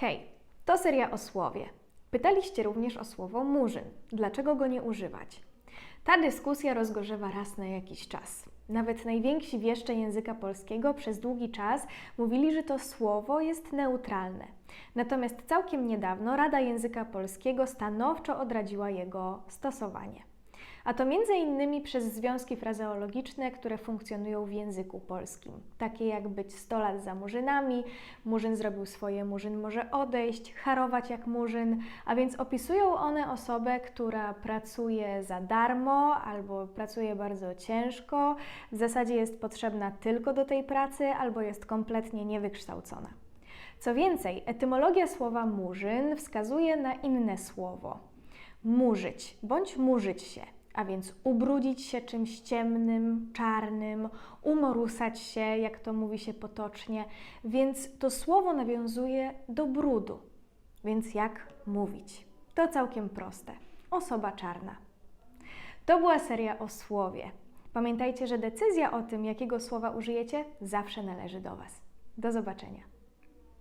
Hej, to seria o słowie. Pytaliście również o słowo murzyn. Dlaczego go nie używać? Ta dyskusja rozgorzewa raz na jakiś czas. Nawet najwięksi wieszcze języka polskiego przez długi czas mówili, że to słowo jest neutralne. Natomiast całkiem niedawno Rada Języka Polskiego stanowczo odradziła jego stosowanie. A to między innymi przez związki frazeologiczne, które funkcjonują w języku polskim. Takie jak być 100 lat za murzynami, murzyn zrobił swoje, murzyn może odejść, harować jak murzyn, a więc opisują one osobę, która pracuje za darmo albo pracuje bardzo ciężko, w zasadzie jest potrzebna tylko do tej pracy albo jest kompletnie niewykształcona. Co więcej, etymologia słowa murzyn wskazuje na inne słowo murzyć bądź murzyć się, a więc ubrudzić się czymś ciemnym, czarnym, umorusać się, jak to mówi się potocznie, więc to słowo nawiązuje do brudu. Więc jak mówić? To całkiem proste. Osoba czarna. To była seria o słowie. Pamiętajcie, że decyzja o tym, jakiego słowa użyjecie, zawsze należy do Was. Do zobaczenia.